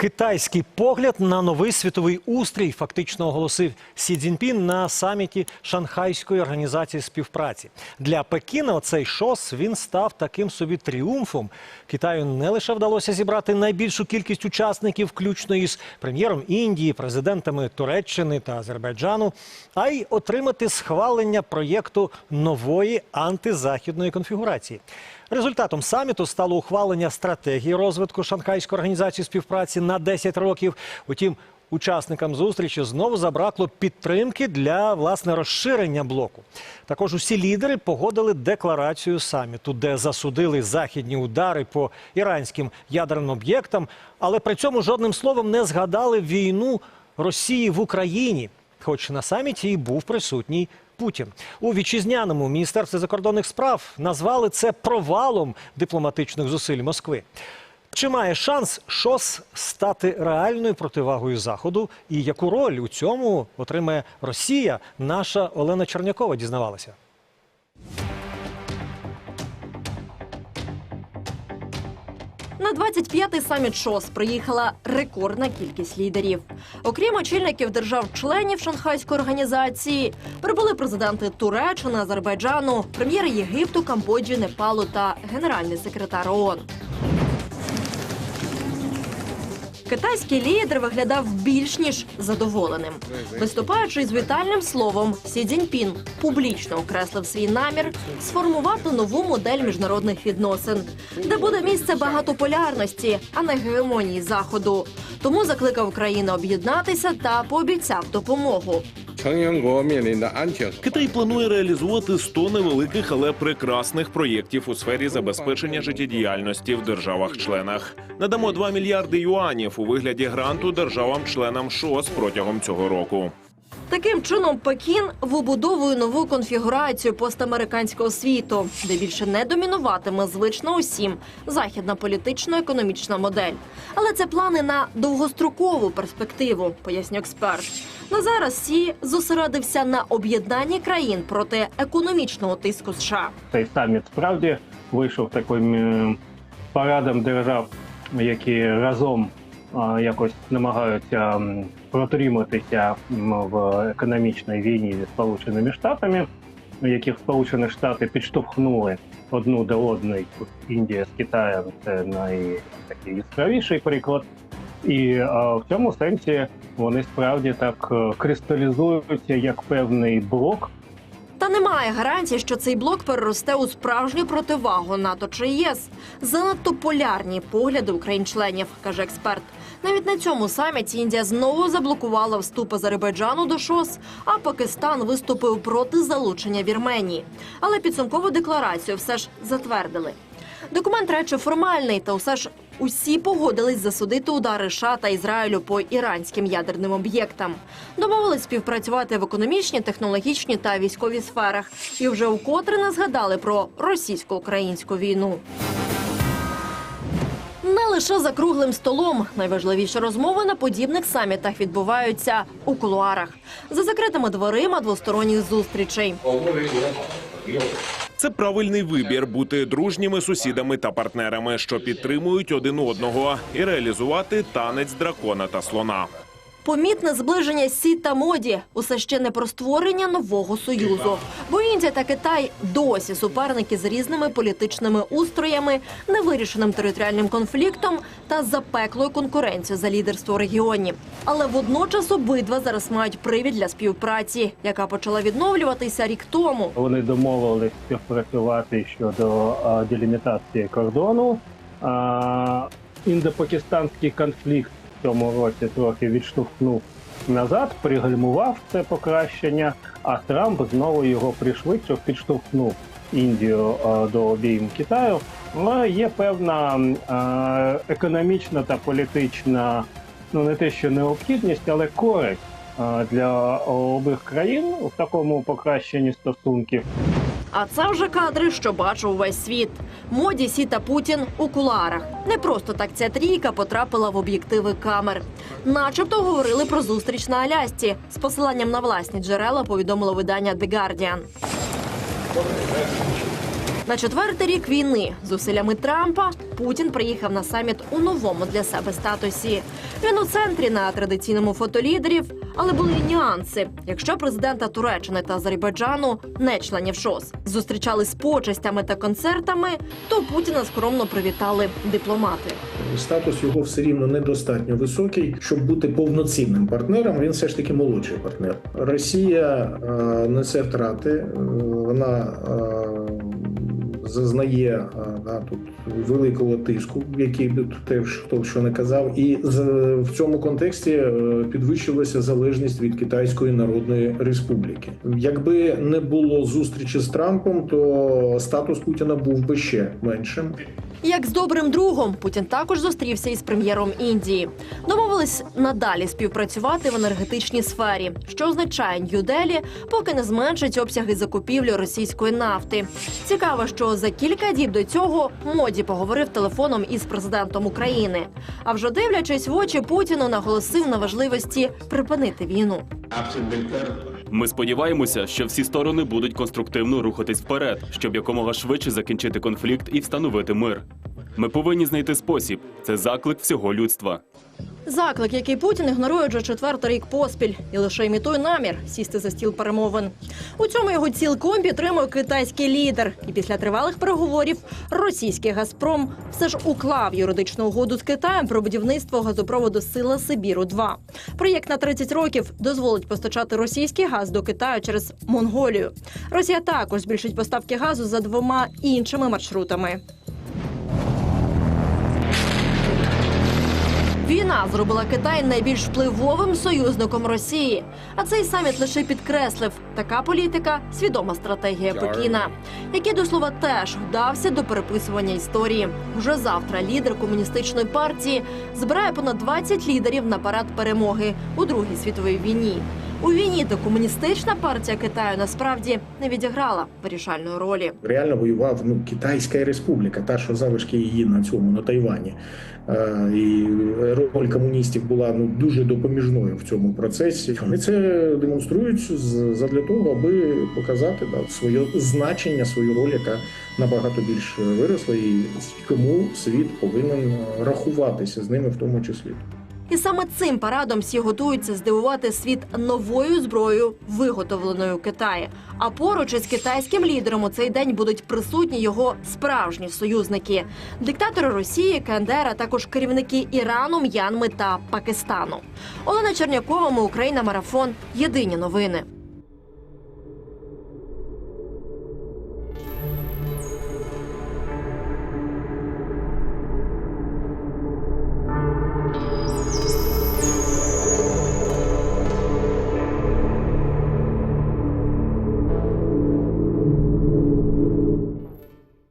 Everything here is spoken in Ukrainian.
Китайський погляд на новий світовий устрій фактично оголосив Сі Цзіньпін на саміті Шанхайської організації співпраці. Для Пекіна цей шос він став таким собі тріумфом. Китаю не лише вдалося зібрати найбільшу кількість учасників, включно із прем'єром Індії, президентами Туреччини та Азербайджану, а й отримати схвалення проєкту нової антизахідної конфігурації. Результатом саміту стало ухвалення стратегії розвитку Шанхайської організації співпраці на 10 років. Утім, учасникам зустрічі знову забракло підтримки для власне розширення блоку. Також усі лідери погодили декларацію саміту, де засудили західні удари по іранським ядерним об'єктам, але при цьому жодним словом не згадали війну Росії в Україні. Хоч на саміті і був присутній Путін у вітчизняному міністерстві закордонних справ назвали це провалом дипломатичних зусиль Москви. Чи має шанс ШОС стати реальною противагою Заходу? І яку роль у цьому отримає Росія? Наша Олена Чернякова дізнавалася. На 25-й саміт ШОС приїхала рекордна кількість лідерів. Окрім очільників держав-членів Шанхайської організації, прибули президенти Туреччини, Азербайджану, прем'єри Єгипту, Камбоджі, Непалу та генеральний секретар ООН. Китайський лідер виглядав більш ніж задоволеним. Виступаючи з вітальним словом, Сі Цзіньпін публічно окреслив свій намір сформувати нову модель міжнародних відносин, де буде місце багатополярності, а не гегемонії заходу. Тому закликав країни об'єднатися та пообіцяв допомогу. Китай планує реалізувати 100 невеликих, але прекрасних проєктів у сфері забезпечення життєдіяльності в державах-членах. Надамо 2 мільярди юанів у вигляді гранту державам-членам ШОС протягом цього року. Таким чином, Пекін вибудовує нову конфігурацію постамериканського світу, де більше не домінуватиме звично усім західна політично-економічна модель. Але це плани на довгострокову перспективу, пояснює експерт. На зараз Сі зосередився на об'єднанні країн проти економічного тиску США. Цей саміт справді вийшов таким парадом держав, які разом якось намагаються протриматися в економічній війні зі Сполученими Штатами, яких Сполучені Штати підштовхнули одну до одної. Індія з Китаєм це найтакий яскравіший приклад. І в цьому сенсі вони справді так е, кристалізуються як певний блок, Та немає гарантії, що цей блок переросте у справжню противагу НАТО чи ЄС. Занадто полярні погляди Україн-членів, каже експерт. Навіть на цьому саміті Індія знову заблокувала вступ Азербайджану до ШОС, а Пакистан виступив проти залучення Вірменії. Але підсумкову декларацію все ж затвердили. Документ речі формальний, та все ж усі погодились засудити удари США та Ізраїлю по іранським ядерним об'єктам. Домовились співпрацювати в економічній, технологічній та військовій сферах. І вже вкотре не згадали про російсько-українську війну. Лише за круглим столом. Найважливіші розмови на подібних самітах відбуваються у кулуарах за закритими дверима двосторонніх зустрічей. Це правильний вибір бути дружніми сусідами та партнерами, що підтримують один одного, і реалізувати танець дракона та слона. Помітне зближення Сі та моді усе ще не про створення нового союзу. Бо Індія та Китай досі суперники з різними політичними устроями, невирішеним територіальним конфліктом та запеклою конкуренцією за лідерство в регіоні. Але водночас обидва зараз мають привід для співпраці, яка почала відновлюватися рік тому. Вони домовились співпрацювати щодо делімітації кордону. Індопакистанський конфлікт цьому році трохи відштовхнув назад, пригальмував це покращення. А Трамп знову його пришвидшив, підштовхнув Індію до обійм Китаю. Але є певна економічна та політична, ну не те, що необхідність, але користь для обох країн в такому покращенні стосунків. А це вже кадри, що бачив увесь світ. Моді Сі та Путін у кулуарах. Не просто так ця трійка потрапила в об'єктиви камер. Начебто говорили про зустріч на Алясці. З посиланням на власні джерела повідомило видання The Guardian. На четвертий рік війни з Трампа Путін приїхав на саміт у новому для себе статусі. Він у центрі на традиційному фото лідерів, але були й нюанси. Якщо президента Туреччини та Азербайджану, не членів ШОС, зустрічали з почестями та концертами, то Путіна скромно привітали дипломати. Статус його все рівно недостатньо високий, щоб бути повноцінним партнером. Він все ж таки молодший партнер. Росія е, несе втрати, е, вона е, зазнає е, да, тут великого тиску, який тут теж хто що не казав, і в цьому контексті е, підвищилася залежність від Китайської Народної Республіки. Якби не було зустрічі з Трампом, то статус Путіна був би ще меншим. Як з добрим другом, Путін також зустрівся із прем'єром Індії. Домовились надалі співпрацювати в енергетичній сфері, що означає Нью-Делі, поки не зменшить обсяги закупівлі російської нафти. Цікаво, що за кілька діб до цього моді поговорив телефоном із президентом України. А вже дивлячись в очі Путіну, наголосив на важливості припинити війну. Ми сподіваємося, що всі сторони будуть конструктивно рухатись вперед, щоб якомога швидше закінчити конфлікт і встановити мир. Ми повинні знайти спосіб. Це заклик всього людства. Заклик, який Путін ігнорує вже четвертий рік поспіль, і лише імітує намір сісти за стіл перемовин. У цьому його цілком підтримує китайський лідер. І після тривалих переговорів російський Газпром все ж уклав юридичну угоду з Китаєм про будівництво газопроводу Сила Сибіру. 2 проєкт на 30 років дозволить постачати російський газ до Китаю через Монголію. Росія також збільшить поставки газу за двома іншими маршрутами. Війна зробила Китай найбільш впливовим союзником Росії. А цей саміт лише підкреслив, така політика свідома стратегія Пекіна, який до слова теж вдався до переписування історії. Вже завтра лідер комуністичної партії збирає понад 20 лідерів на парад перемоги у Другій світовій війні. У війні то комуністична партія Китаю насправді не відіграла вирішальної ролі. реально воював ну Китайська республіка, та що залишки її на цьому на Тайвані. Е, і роль комуністів була ну дуже допоміжною в цьому процесі. Вони це демонструють задля того, аби показати да, своє значення, свою роль, яка набагато більш виросла, і кому світ повинен рахуватися з ними в тому числі. І саме цим парадом всі готуються здивувати світ новою зброєю, виготовленою в. А поруч із китайським лідером у цей день будуть присутні його справжні союзники: диктатори Росії, КНДР, а також керівники Ірану, М'янми та Пакистану. Олена Чернякова, ми Україна, марафон. Єдині новини.